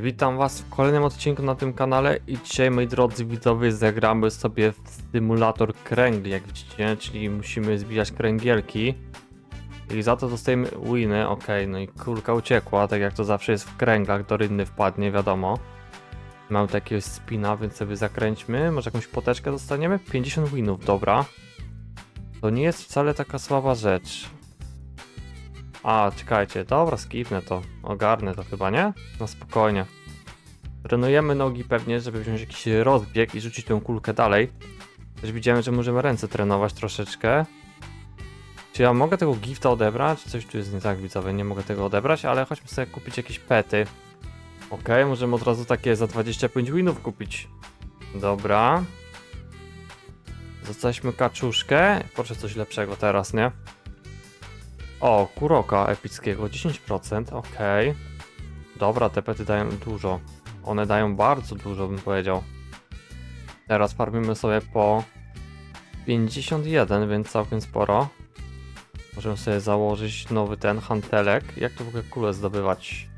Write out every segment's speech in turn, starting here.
Witam Was w kolejnym odcinku na tym kanale i dzisiaj moi drodzy widzowie zagramy sobie w symulator kręgli jak widzicie, czyli musimy zbijać kręgielki i za to dostajemy winy, ok, no i kulka uciekła, tak jak to zawsze jest w kręglach, do rynny wpadnie, wiadomo. Mam takiego spina, więc sobie zakręćmy, może jakąś poteczkę dostaniemy? 50 winów, dobra. To nie jest wcale taka słaba rzecz. A, czekajcie, dobra, skipnę to. Ogarnę to chyba, nie? No spokojnie. Trenujemy nogi pewnie, żeby wziąć jakiś rozbieg i rzucić tę kulkę dalej. Też widziałem, że możemy ręce trenować troszeczkę. Czy ja mogę tego gifta odebrać? Coś tu jest nie tak, widzowie, nie mogę tego odebrać, ale chodźmy sobie kupić jakieś pety. Okej, możemy od razu takie za 25 winów kupić. Dobra. Zostaliśmy kaczuszkę. Proszę coś lepszego teraz, nie? O, kuroka epickiego, 10%, okej. Dobra, te pety dają dużo. One dają bardzo dużo, bym powiedział. Teraz farmimy sobie po 51, więc całkiem sporo. Możemy sobie założyć nowy ten hantelek. Jak to w ogóle kulę zdobywać?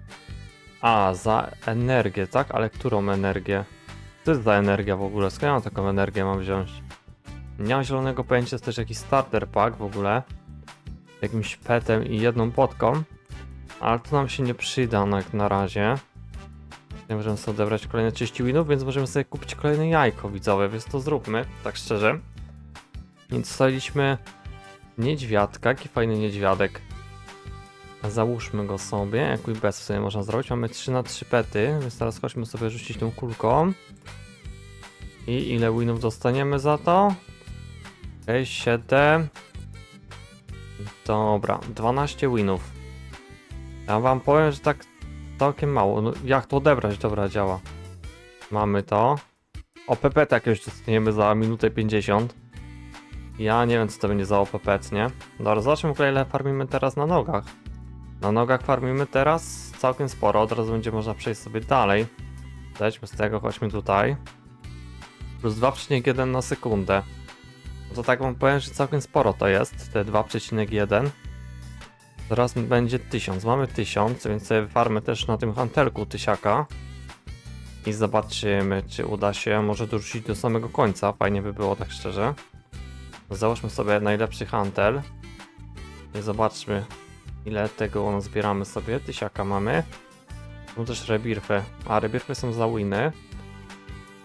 A, za energię, tak? Ale którą energię? Co jest za energia w ogóle? Skąd ja taką energię mam wziąć? Nie mam zielonego pojęcia, jest też jakiś starter pack w ogóle jakimś petem i jedną potką, ale to nam się nie przyda na, na razie. Nie możemy sobie odebrać kolejne 30 winów, więc możemy sobie kupić kolejne jajko widzowe, więc to zróbmy, tak szczerze. Więc dostaliśmy niedźwiadka, jaki fajny niedźwiadek. Załóżmy go sobie, jakiś bez sobie można zrobić. Mamy 3 na 3 pety, więc teraz chodźmy sobie rzucić tą kulką. I ile winów dostaniemy za to? Okej, 7. Dobra, 12 winów. Ja wam powiem, że tak całkiem mało. No, jak to odebrać? Dobra, działa. Mamy to. OPP jakiegoś dostaniemy za minutę 50. Ja nie wiem, co to będzie za OPP, nie? Dobra, zobaczmy, w ogóle, ile farmimy teraz na nogach. Na nogach farmimy teraz całkiem sporo. Od razu będzie można przejść sobie dalej. Zejdźmy z tego, chodźmy tutaj. Plus 2,1 na sekundę. To tak wam powiem, że całkiem sporo to jest, te 2,1. Zaraz będzie 1000, mamy 1000, więc sobie farmy też na tym hantelku tysiaka. I zobaczymy, czy uda się może dorzucić do samego końca, fajnie by było tak szczerze. Załóżmy sobie najlepszy hantel. I zobaczmy, ile tego zbieramy sobie, tysiaka mamy. Tu też rebirfy, a rebirfy są za winy.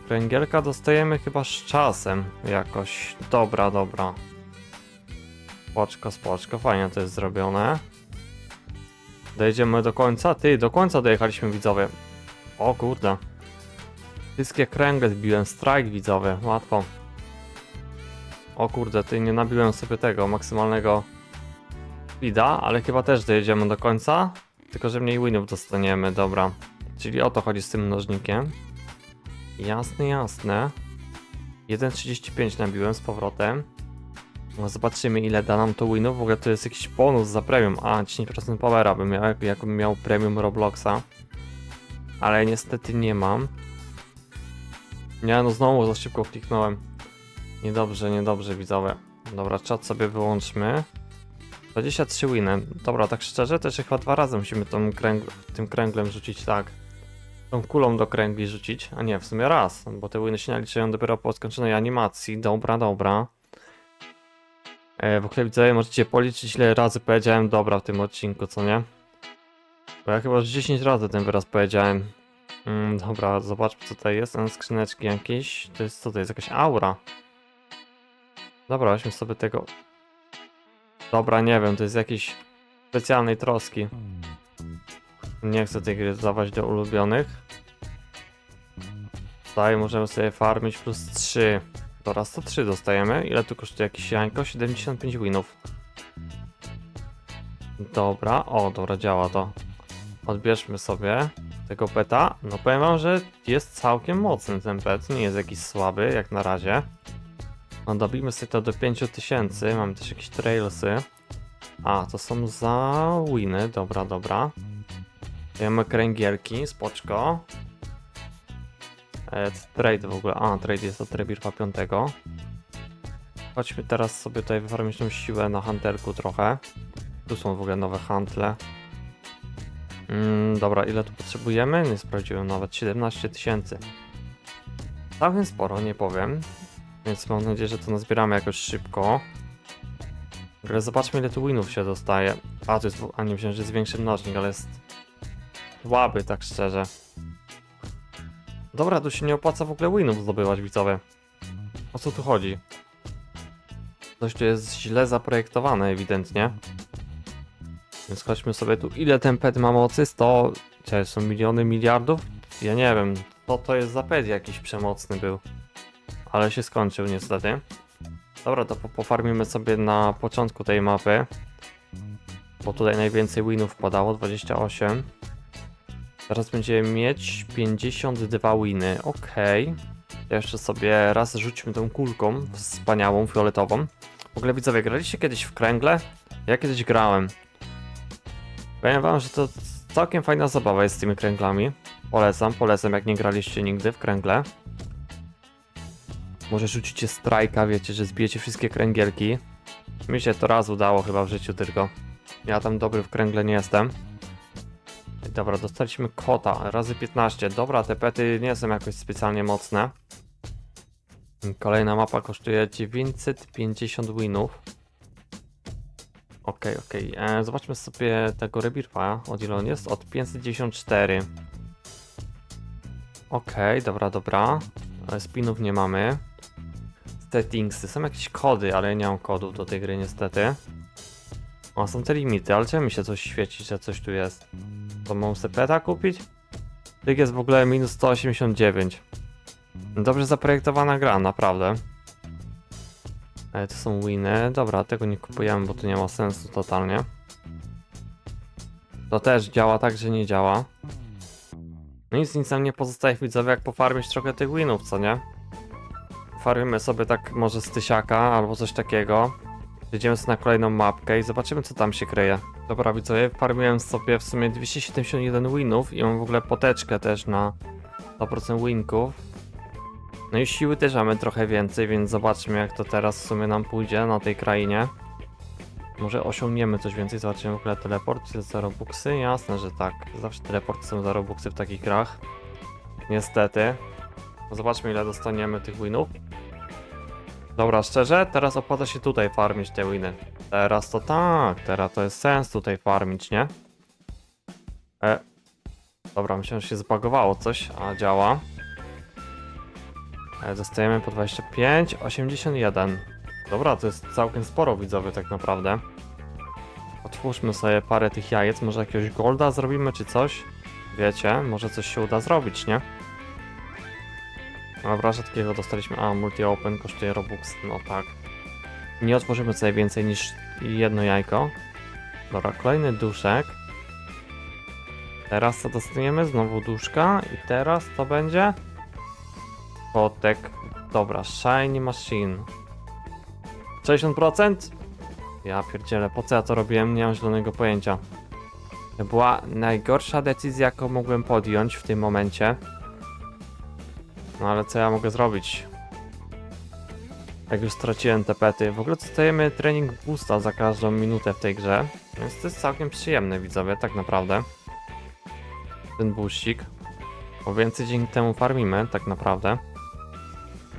Kręgielka dostajemy chyba z czasem jakoś. Dobra, dobra. Spoczko, spoczko, fajnie to jest zrobione. Dojedziemy do końca? Ty, do końca dojechaliśmy widzowie. O kurde. Wszystkie kręgle zbiłem, strike widzowie, łatwo. O kurde, ty nie nabiłem sobie tego maksymalnego speeda, ale chyba też dojedziemy do końca. Tylko, że mniej winów dostaniemy, dobra. Czyli o to chodzi z tym mnożnikiem. Jasne, jasne. 1.35 nabiłem z powrotem. Zobaczymy ile da nam to winów. W ogóle to jest jakiś bonus za premium. A, 10% powera bym miał, jak- jakbym miał premium Robloxa. Ale niestety nie mam. Nie, no znowu za szybko kliknąłem. Niedobrze, niedobrze widzowie. Dobra, czat sobie wyłączmy. 23 winy. Dobra, tak szczerze, jeszcze chyba dwa razy musimy tą kręg tym kręglem rzucić tak tą kulą do kręgli rzucić, a nie, w sumie raz, bo te winy się naliczają dopiero po skończonej animacji. Dobra, dobra. E, w ogóle widzowie możecie policzyć ile razy powiedziałem dobra w tym odcinku, co nie? Bo ja chyba już 10 razy ten wyraz powiedziałem. Mm, dobra, zobaczmy co tutaj jest, Są skrzyneczki jakieś. To jest, co to jest, jakaś aura. Dobra, weźmy sobie tego. Dobra, nie wiem, to jest jakiś specjalnej troski. Nie chcę tej gry dodawać do ulubionych. Tutaj możemy sobie farmić plus 3. Dobra, 103 dostajemy. Ile tu kosztuje jakieś jajko? 75 winów. Dobra, o, dobra, działa to. Odbierzmy sobie tego peta. No powiem wam, że jest całkiem mocny ten pet. Nie jest jakiś słaby, jak na razie. No dobijmy sobie to do 5000. Mamy też jakieś trailsy. A, to są za winy. Dobra, dobra. Mamy kręgielki, spoczko. E, trade w ogóle. A, trade jest od Rebirfa 5. Chodźmy teraz sobie tutaj wyfarmić tą siłę na hantelku trochę. Tu są w ogóle nowe handle. Mm, dobra, ile tu potrzebujemy? Nie sprawdziłem nawet. 17 tysięcy. Całkiem sporo, nie powiem. Więc mam nadzieję, że to nazbieramy jakoś szybko. Ale zobaczmy ile tu winów się dostaje. A, to jest, a nie wziąłem, że jest większy mnożnik, ale jest słaby, tak szczerze. Dobra, tu się nie opłaca w ogóle winów zdobywać, widzowie. O co tu chodzi? Coś tu jest źle zaprojektowane ewidentnie. Więc chodźmy sobie tu. Ile ten pet ma mocy? 100... Czy są miliony, miliardów? Ja nie wiem. Co to jest za pet jakiś przemocny był. Ale się skończył niestety. Dobra, to po- pofarmimy sobie na początku tej mapy. Bo tutaj najwięcej winów padało, 28. Teraz będziemy mieć 52 winy, okej. Jeszcze sobie raz rzućmy tą kulką wspaniałą, fioletową. W ogóle widzowie, graliście kiedyś w kręgle? Ja kiedyś grałem. Powiem wam, że to całkiem fajna zabawa jest z tymi kręglami. Polecam, polecam jak nie graliście nigdy w kręgle. Może rzucicie strajka, wiecie, że zbijecie wszystkie kręgielki. Mi się to raz udało chyba w życiu tylko. Ja tam dobry w kręgle nie jestem. Dobra, dostaliśmy kota, razy 15. Dobra, te pety nie są jakoś specjalnie mocne. Kolejna mapa kosztuje 950 winów. Okej, okej. E, Zobaczmy sobie tego rebirfa. Od ile on jest? Od 594. Okej, dobra, dobra. E, Spinów nie mamy. Settingsy. Są jakieś kody, ale nie mam kodów do tej gry niestety. O, są te limity, ale czemu mi się coś świeci, że coś tu jest? To mam sepeta kupić? Tych jest w ogóle minus 189. Dobrze zaprojektowana gra, naprawdę. Ale to są winy. Dobra, tego nie kupujemy, bo to nie ma sensu totalnie. To też działa tak, że nie działa. No nic, nic nam nie pozostaje widzowie, jak pofarmić trochę tych winów, co nie? Farmimy sobie tak może z tysiaka albo coś takiego. Jedziemy sobie na kolejną mapkę i zobaczymy co tam się kryje. Dobra widzowie, farmiłem sobie w sumie 271 winów i mam w ogóle poteczkę też na 100% winków. No i siły też mamy trochę więcej, więc zobaczmy jak to teraz w sumie nam pójdzie na tej krainie. Może osiągniemy coś więcej, zobaczymy w ogóle teleport za robuxy, jasne, że tak. Zawsze teleporty są za w takich grach. Niestety. Zobaczmy ile dostaniemy tych winów. Dobra, szczerze, teraz opłaca się tutaj farmić te winy. Teraz to tak, teraz to jest sens tutaj farmić, nie? E. Dobra, myślałem, że się zbagowało coś, a działa. E, dostajemy po 25, 81. Dobra, to jest całkiem sporo widzowie tak naprawdę. Otwórzmy sobie parę tych jajec, może jakiegoś golda zrobimy czy coś. Wiecie, może coś się uda zrobić, nie? Dobra, rzadkiego dostaliśmy. A, multi-open kosztuje Robux, no tak. Nie otworzymy sobie więcej niż jedno jajko. Dobra, kolejny duszek. Teraz co dostaniemy? Znowu duszka. I teraz to będzie? Kotek. Dobra, Shiny Machine. 60%? Ja pierdzielę, po co ja to robiłem? Nie mam zielonego pojęcia. To była najgorsza decyzja, jaką mogłem podjąć w tym momencie. No ale co ja mogę zrobić? Jak już straciłem te pety. W ogóle dostajemy trening boosta za każdą minutę w tej grze. Więc to jest całkiem przyjemne widzowie, tak naprawdę. Ten boostik. Bo więcej dzięki temu farmimy, tak naprawdę.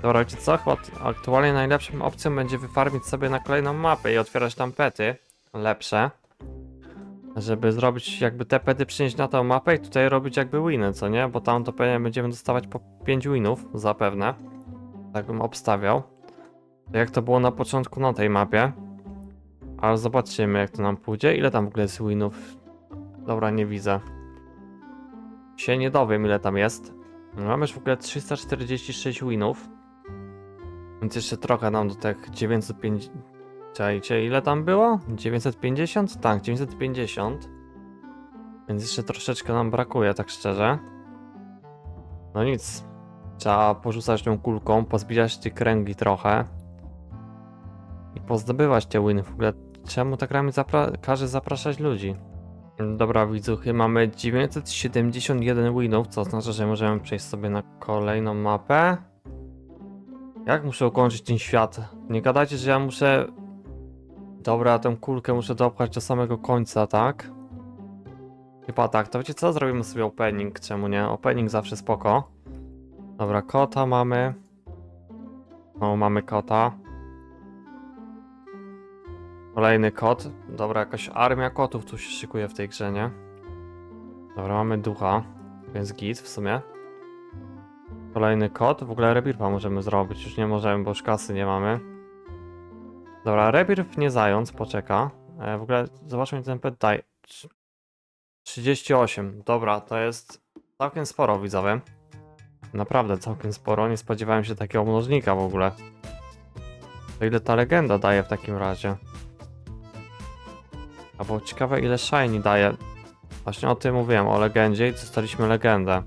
Dobra, wiecie co? Chyba aktualnie najlepszą opcją będzie wyfarmić sobie na kolejną mapę i otwierać tam pety. Lepsze. Żeby zrobić jakby te pety przynieść na tą mapę i tutaj robić jakby winy, co nie? Bo tam to pewnie będziemy dostawać po 5 winów, zapewne. Tak bym obstawiał. Jak to było na początku na tej mapie. Ale zobaczymy jak to nam pójdzie. Ile tam w ogóle jest winów? Dobra, nie widzę. Się nie dowiem ile tam jest. Mamy już w ogóle 346 winów. Więc jeszcze trochę nam do tych 950. Czekajcie, ile tam było? 950? Tak, 950. Więc jeszcze troszeczkę nam brakuje, tak szczerze. No nic. Trzeba porzucać tą kulką, pozbijać te kręgi trochę. I pozdobywać te winy. W ogóle czemu tak rami zapra każe zapraszać ludzi? Dobra, widzuchy, mamy 971 winów, co oznacza, że możemy przejść sobie na kolejną mapę. Jak muszę ukończyć ten świat? Nie gadajcie, że ja muszę... Dobra, tę kulkę muszę dopchać do samego końca, tak? Chyba tak, to wiecie co? Zrobimy sobie opening, czemu nie? Opening zawsze spoko. Dobra, kota mamy. O, mamy kota. Kolejny kot. Dobra, jakaś armia kotów tu się szykuje w tej grze, nie? Dobra, mamy ducha, więc git w sumie. Kolejny kot. W ogóle rebirfa możemy zrobić. Już nie możemy, bo już kasy nie mamy. Dobra, rebirf nie zając, poczeka. E, w ogóle zobaczmy ten pet daj. 38. Dobra, to jest całkiem sporo, widzowie. Naprawdę całkiem sporo. Nie spodziewałem się takiego mnożnika w ogóle. To ile ta legenda daje w takim razie? Albo ciekawe ile shiny daje. Właśnie o tym mówiłem, o legendzie i dostaliśmy legendę.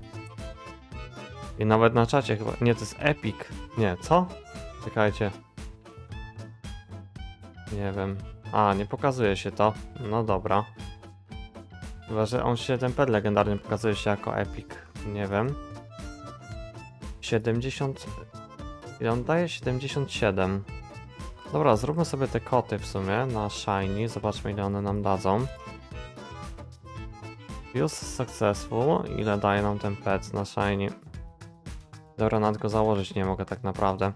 I nawet na czacie chyba... Nie, to jest epic. Nie, co? Czekajcie. Nie wiem. A, nie pokazuje się to. No dobra. Chyba, że on się, ten pet legendarny pokazuje się jako epic. Nie wiem. 70... Ile on daje? 77. Dobra, zróbmy sobie te koty w sumie na shiny. Zobaczmy ile one nam dadzą. Use successful. Ile daje nam ten pet na shiny? Dobra, nawet go założyć nie mogę tak naprawdę.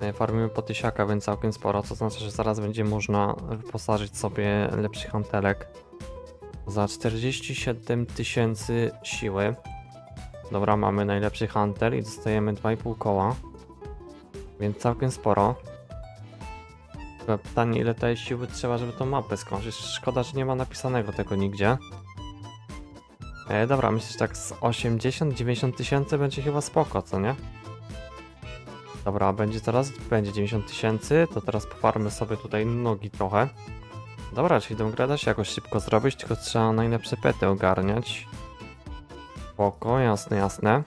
E, Farmimy po tysiaka, więc całkiem sporo, co znaczy, że zaraz będzie można wyposażyć sobie lepszy hantelek. Za 47 tysięcy siły. Dobra, mamy najlepszy hunter i dostajemy 2,5 koła. Więc całkiem sporo. Tylko pytanie, ile tej siły trzeba, żeby tą mapę skończyć. Szkoda, że nie ma napisanego tego nigdzie. E, dobra, myślę, że tak z 80-90 tysięcy będzie chyba spoko, co nie? Dobra, będzie teraz, będzie 90 tysięcy, to teraz pofarmy sobie tutaj nogi trochę. Dobra, czyli tę grę da się jakoś szybko zrobić, tylko trzeba najlepsze pety ogarniać. Spoko, jasne, jasne.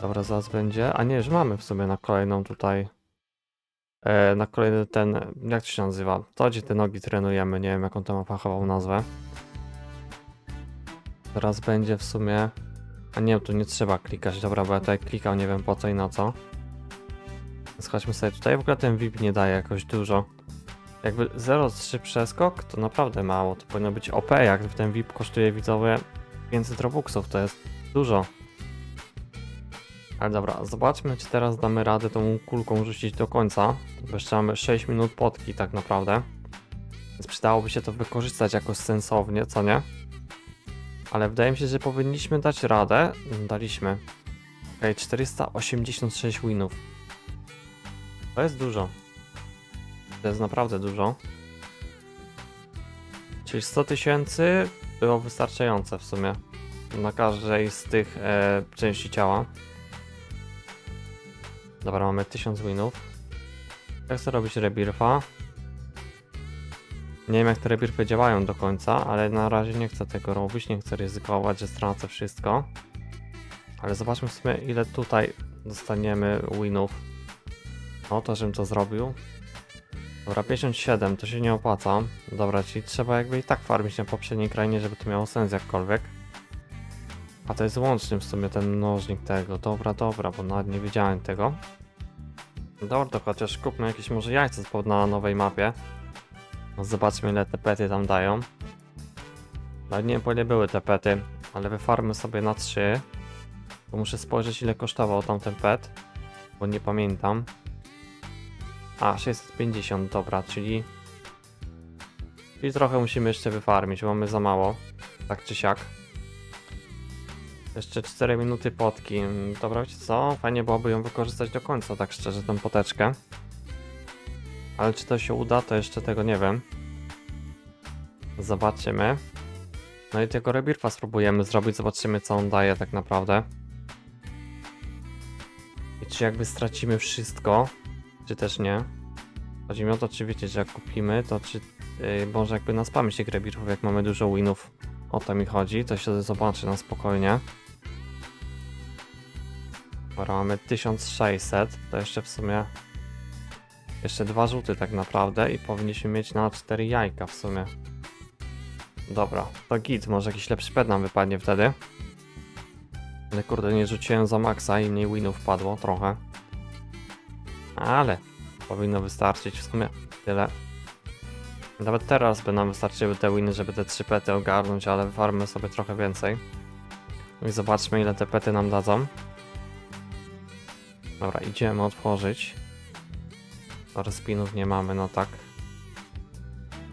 Dobra, zaraz będzie. A nie, już mamy w sumie na kolejną tutaj. E, na kolejny ten. Jak to się nazywa? To gdzie te nogi trenujemy. Nie wiem, jaką to ma fachową nazwę. Teraz będzie w sumie. A nie, tu nie trzeba klikać. Dobra, bo ja tutaj klikał, nie wiem po co i na co. Chodźmy sobie tutaj. W ogóle ten VIP nie daje jakoś dużo. Jakby 0,3 przeskok to naprawdę mało. To powinno być OP, jak ten VIP kosztuje widzowie 500 robuxów, to jest dużo. Ale dobra, zobaczmy czy teraz damy radę tą kulką rzucić do końca. Bo jeszcze mamy 6 minut potki tak naprawdę. Więc przydałoby się to wykorzystać jakoś sensownie, co nie? Ale wydaje mi się, że powinniśmy dać radę. Daliśmy. Ok, 486 winów. To jest dużo. To jest naprawdę dużo. Czyli 100 tysięcy było wystarczające w sumie. Na każdej z tych e, części ciała. Dobra, mamy 1000 winów. Jak chcę robić rebirfa? Nie wiem jak te rebirfy działają do końca, ale na razie nie chcę tego robić, nie chcę ryzykować, że stracę wszystko. Ale zobaczmy w sumie ile tutaj dostaniemy winów. O, to żebym to zrobił. Dobra, 57, to się nie opłaca. Dobra, czyli trzeba jakby i tak farmić na poprzedniej krainie, żeby to miało sens jakkolwiek. A to jest łącznym w sumie ten mnożnik tego. Dobra, dobra, bo nawet nie wiedziałem tego. Dobra, to chociaż kupmy jakieś może jajce na nowej mapie. No zobaczmy ile te pety tam dają. Nawet nie wiem po ile były te pety, ale wyfarmy sobie na 3. Bo muszę spojrzeć ile kosztował tamten pet. Bo nie pamiętam. A, 650, dobra, czyli... Czyli trochę musimy jeszcze wyfarmić, bo mamy za mało. Tak czy siak. Jeszcze 4 minuty potki. Dobra, wiecie co? Fajnie byłoby ją wykorzystać do końca, tak szczerze, tę poteczkę. Ale czy to się uda, to jeszcze tego nie wiem. Zobaczymy. No i tego rebirfa spróbujemy zrobić, zobaczymy co on daje tak naprawdę. I czy jakby stracimy wszystko, czy też nie. Chodzi mi o to, czy wiecie, że jak kupimy, to czy może jakby na spamy się rebirfów, jak mamy dużo winów. O to mi chodzi, to się zobaczy na spokojnie. Dobra, mamy 1600, to jeszcze w sumie jeszcze dwa rzuty tak naprawdę i powinniśmy mieć na 4 jajka w sumie. Dobra, to git, może jakiś lepszy pet nam wypadnie wtedy. Ale kurde, nie rzuciłem za maksa i mniej winów padło trochę. Ale powinno wystarczyć w sumie tyle. Nawet teraz by nam wystarczyły te winy, żeby te trzy pety ogarnąć, ale farmy sobie trochę więcej. I zobaczmy ile te pety nam dadzą. Dobra, idziemy otworzyć. Respinów nie mamy, no tak.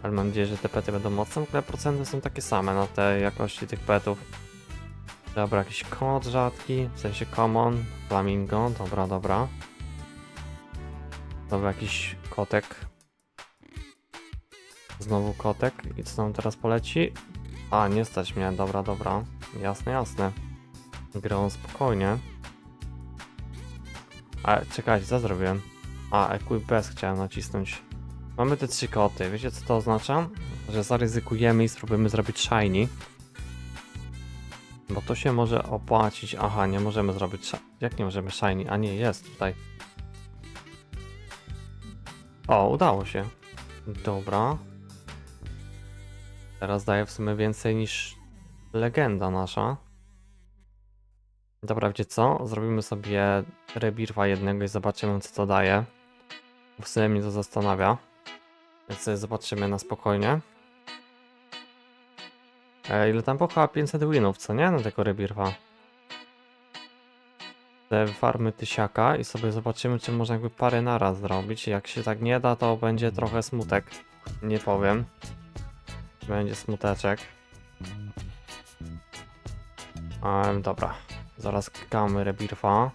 Ale mam nadzieję, że te pety będą mocne, w ogóle procenty są takie same na te jakości tych petów. Dobra, jakiś kod rzadki, w sensie common, flamingo, dobra, dobra. Dobra, jakiś kotek. Znowu kotek. I co nam teraz poleci? A, nie stać mnie, dobra, dobra. Jasne, jasne. Grą spokojnie. Ale czekajcie, co zrobiłem? A, Equip chciałem nacisnąć. Mamy te trzy koty, wiecie co to oznacza? Że zaryzykujemy i spróbujemy zrobić shiny. Bo to się może opłacić. Aha, nie możemy zrobić. Jak nie możemy shiny? A nie, jest tutaj. O, udało się. Dobra. Teraz daje w sumie więcej niż legenda nasza. Dobra, wiecie co? Zrobimy sobie rebirwa jednego i zobaczymy co to daje. W sumie mnie to zastanawia. Więc zobaczymy na spokojnie. E, ile tam pochała 500 winów, co nie? Na tego rebirwa. Te farmy tysiaka i sobie zobaczymy, czy można jakby parę naraz zrobić. Jak się tak nie da, to będzie trochę smutek. Nie powiem. Będzie smuteczek. Ehm, dobra. Zaraz klikamy rebirwa.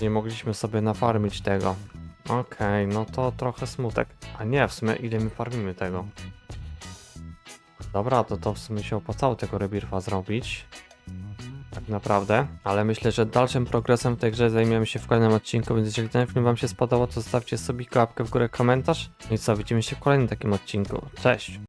Nie mogliśmy sobie nafarmić tego. Okej, no to trochę smutek. A nie, w sumie ile my farmimy tego? Dobra, to to w sumie się opłacało tego rebirfa zrobić. Tak naprawdę. Ale myślę, że dalszym progresem w tej grze zajmiemy się w kolejnym odcinku, więc jeżeli ten film wam się spodobał, to zostawcie sobie łapkę w górę, komentarz. No i co, widzimy się w kolejnym takim odcinku. Cześć!